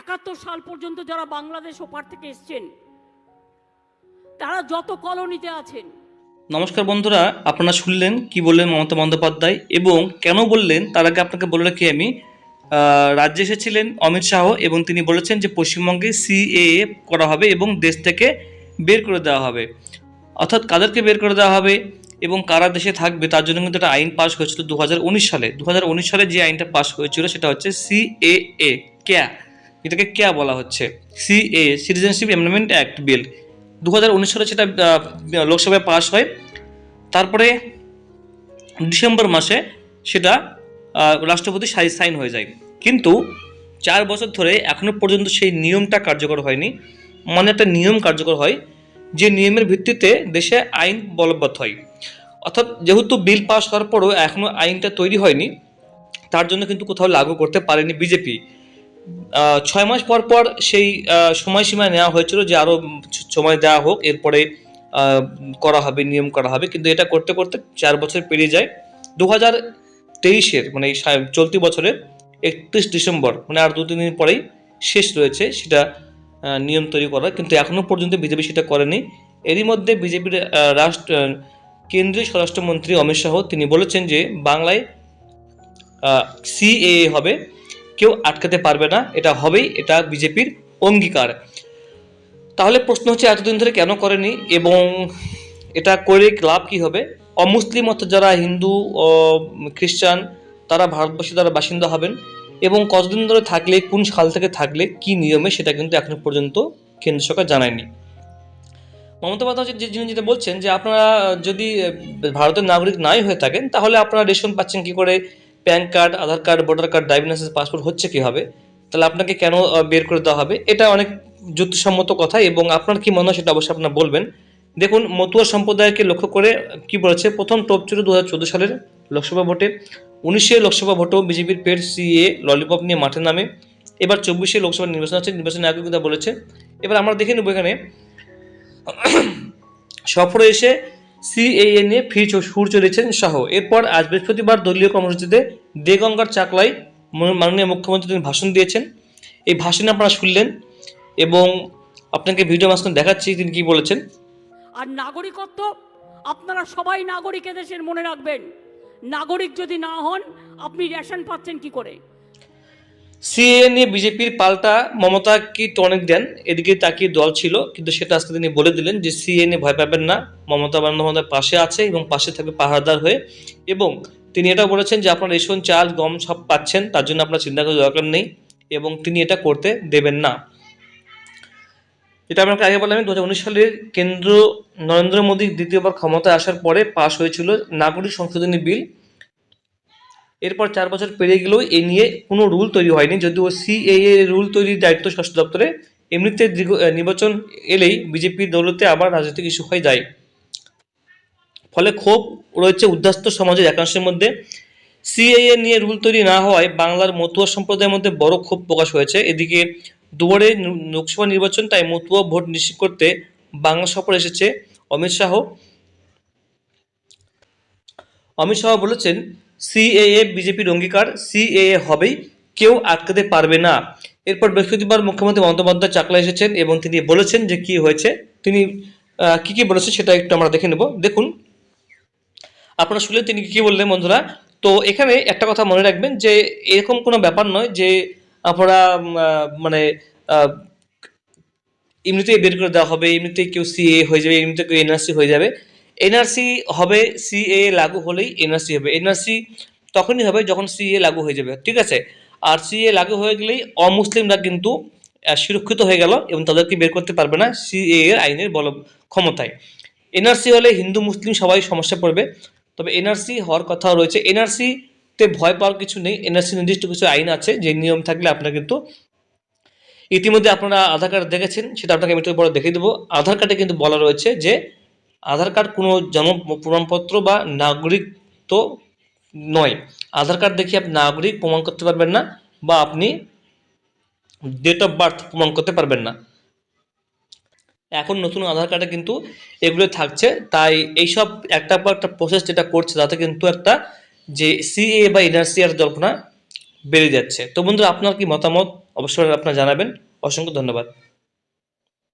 একাত্তর সাল পর্যন্ত যারা বাংলাদেশ ওপার থেকে এসছেন, তারা যত কলোনিতে আছেন। নমস্কার বন্ধুরা, আপনারা শুনলেন কি বললেন মমতা বন্দ্যোপাধ্যায় এবং কেন বললেন, তার আগে আপনাকে বলে রাখি আমি রাজ্যে এসেছিলেন অমিত শাহ এবং তিনি বলেছেন যে পশ্চিমবঙ্গে সিএএ করা হবে এবং দেশ থেকে বের করে দেওয়া হবে। অর্থাৎ কাদেরকে বের করে দেওয়া হবে এবং কারা দেশে থাকবে, তার জন্য কিন্তু একটা আইন পাস হয়েছিল দু হাজার উনিশ সালে। দু হাজার উনিশ সালে যে আইনটা পাস হয়েছিল সেটা হচ্ছে সিএএ ক্যা? এটাকে ক্যা বলা হচ্ছে? C A citizenship amendment act bill দু সালে সেটা লোকসভায় পাস হয়। তারপরে ডিসেম্বর মাসে সেটা রাষ্ট্রপতি সাইন হয়ে যায়। কিন্তু চার বছর ধরে এখনও পর্যন্ত সেই নিয়মটা কার্যকর হয়নি। মানে একটা নিয়ম কার্যকর হয়, যে নিয়মের ভিত্তিতে দেশে আইন বলবৎ হয়। অর্থাৎ যেহেতু বিল পাস হওয়ার পরও এখনও আইনটা তৈরি হয়নি, তার জন্য কিন্তু কোথাও লাগু করতে পারেনি বিজেপি। ছয় মাস পর পর সেই সময়সীমা নেওয়া হয়েছিল যে আরও সময় দেওয়া হোক, এরপরে করা হবে, নিয়ম করা হবে। কিন্তু এটা করতে করতে চার বছর পেরিয়ে যায়। দু হাজার তেইশের মানে চলতি বছরের একত্রিশ ডিসেম্বর মানে আর দু তিন দিন পরেই শেষ রয়েছে সেটা নিয়ম তৈরি করা। কিন্তু এখনও পর্যন্ত বিজেপি সেটা করেনি। এরই মধ্যে বিজেপির রাষ্ট্র, কেন্দ্রীয় স্বরাষ্ট্রমন্ত্রী অমিত শাহ, তিনি বলেছেন যে বাংলায় সিএ হবে। কেউ আটকাতে পারবে না, এটা হবেই, এটা বিজেপির অঙ্গীকার। তাহলে প্রশ্ন হচ্ছে, এতদিন ধরে কেন করেনি? এবং এটা করে লাভ কি হবে? অমুসলিম অর্থাৎ যারা হিন্দু খ্রিস্টান, তারা ভারতবর্ষে তারা বাসিন্দা হবেন। এবং কতদিন ধরে থাকলে, কোন সাল থেকে থাকলে, কি নিয়মে, সেটা কিন্তু এখনও পর্যন্ত কেন্দ্র সরকার জানায়নি। মমতা বন্দ্যোপাধ্যায় যে যিনি যেটা বলছেন যে, আপনারা যদি ভারতের নাগরিক নাই হয়ে থাকেন, তাহলে আপনারা রেশন পাচ্ছেন কি করে? PAN card, Aadhaar card, voter card, driving licence, passport হচ্ছে কি হবে তাহলে আপনাকে কেন বের করে দেওয়া হবে? এটা অনেক যুক্তিসম্মত কথা এবং আপনার কি মনে হয় সেটা অবশ্যই আপনারা বলবেন। দেখুন, মতুয়া সম্প্রদায়কে লক্ষ্য করে কি বলেছে? প্রথম টপ ছিল দু হাজার চোদ্দ সালের লোকসভা ভোটে, উনিশে লোকসভা ভোটেও বিজেপির পেড সিএ ললিপপ নিয়ে মাঠে নামে। এবার চব্বিশে লোকসভা নির্বাচন আছে নির্বাচনের আগে কিন্তু বলেছে। এবার আমরা দেখে নেব এখানে। সফরে এসে সিএএ নিয়ে ফির সুর চলেছেন শাহ। এরপর আজ বৃহস্পতিবার দলীয় কর্মসূচিতে দেগঙ্গার চাকলায় ম- মাননীয় মুখ্যমন্ত্রী তিনি ভাষণ দিয়েছেন। এই ভাষণে আপনারা শুনলেন এবং আপনাকে ভিডিও মাঝখানে দেখাচ্ছি তিনি কি বলেছেন। আর নাগরিকত্ব, আপনারা সবাই নাগরিক দেশের মনে রাখবেন। নাগরিক যদি না হন, আপনি রেশন পাচ্ছেন কি করে? সিএ নিয়ে বিজেপির পাল্টা মমতা কি টনিক দেন? এদিকে তাকিয়ে দল ছিল, কিন্তু সেটা আজকে তিনি বলে দিলেন যে সিএ নিয়ে ভয় পাবেন না। মমতা বন্দ্যোপাধ্যায় পাশে আছে এবং পাশে থাকবে পাহারাদার হয়ে। এবং তিনি এটা বলেছেন যে আপনারা রেশন, চাল, গম সব পাচ্ছেন, তার জন্য আপনার চিন্তা করার দরকার নেই এবং তিনি এটা করতে দেবেন না। এটা আপনাকে আগে বললাম দু হাজার উনিশ সালের কেন্দ্র নরেন্দ্র মোদী দ্বিতীয়বার ক্ষমতায় আসার পরে পাশ হয়েছিল নাগরিক সংশোধনী বিল। এরপর চার বছর পেরিয়ে গেলেও এ নিয়ে কোনো রুল তৈরি হয়নি। যদিও সিএএ রুল তৈরির দায়িত্ব স্বাস্থ্য দপ্তরে, এমনিতে দীর্ঘ নির্বাচন এলেই বিজেপির দৌলতে আবার রাজনৈতিক ইস্যু হয়ে যায়। ফলে ক্ষোভ রয়েছে উদ্বাস্ত সমাজের একাংশের মধ্যে। সিএএ নিয়ে রুল তৈরি না হওয়ায় বাংলার মতুয়া সম্প্রদায়ের মধ্যে বড় ক্ষোভ প্রকাশ হয়েছে। এদিকে দুয়ারে লোকসভা নির্বাচন তাই মতুয়া ভোট নিশ্চিত করতে বাংলা সফর এসেছে। অমিত শাহ অমিত শাহ বলেছেন সিএএ বিজেপির অঙ্গীকার, সিএএ হবেই, কেউ আটকাতে পারবে না। এরপর বৃহস্পতিবার মুখ্যমন্ত্রী বন্দ্যোপাধ্যায় চাকলা এসেছেন এবং তিনি বলেছেন যে কি হয়েছে। তিনি কি কি বলেছেন সেটা একটু আমরা দেখে নেব। দেখুন, আপনারা শুনলেন তিনি কি বললেন বন্ধুরা? তো এখানে একটা কথা মনে রাখবেন যে এরকম কোনো ব্যাপার নয় যে আপনারা মানে এমনিতেই বের করে দেওয়া হবে, এমনিতেই কেউ সিএ হয়ে যাবে এমনিতে কেউ এনআরসি হয়ে যাবে। এনআরসি হবে, সিএ লাগু হলেই এনআরসি হবে। এনআরসি তখনই হবে যখন সিএ লাগু হয়ে যাবে, ঠিক আছে? আর সিএ লাগু হয়ে গেলেই অমুসলিমরা কিন্তু সুরক্ষিত হয়ে গেল এবং তাদেরকে বের করতে পারবে না সিএ এর আইনের বল, ক্ষমতায়। এনআরসি হলে হিন্দু, মুসলিম সবাই সমস্যা পড়বে। তবে এনআরসি হওয়ার কথা রয়েছে এনআরসি তে ভয় পাওয়ার কিছু নেই। এনআরসি নির্দিষ্ট কিছু আইন আছে, যে নিয়ম থাকলে আপনারা কিন্তু ইতিমধ্যে আপনারা আধার কার্ড দেখেছেন, সেটা আপনাকে আমি একটু পরে দেখিয়ে দেবো। আধার কার্ডে কিন্তু বলা রয়েছে যে আধার কার্ড কোনো জন্ম প্রমাণপত্র বা নাগরিক তো নয়। আধার কার্ড দেখিয়ে আপনি নাগরিক প্রমাণ করতে পারবেন না বা আপনি ডেট অফ বার্থ প্রমাণ করতে পারবেন না। এখন নতুন আধার কার্ডে কিন্তু এগুলো থাকছে। তাই এইসব একটা পর একটা প্রসেস যেটা করছে, তাতে কিন্তু একটা যে সিএ বা এনআরসি আর জল্পনা বেড়ে যাচ্ছে। তো বন্ধুরা, আপনার কি মতামত? অবশ্যই আপনারা জানাবেন। অসংখ্য ধন্যবাদ।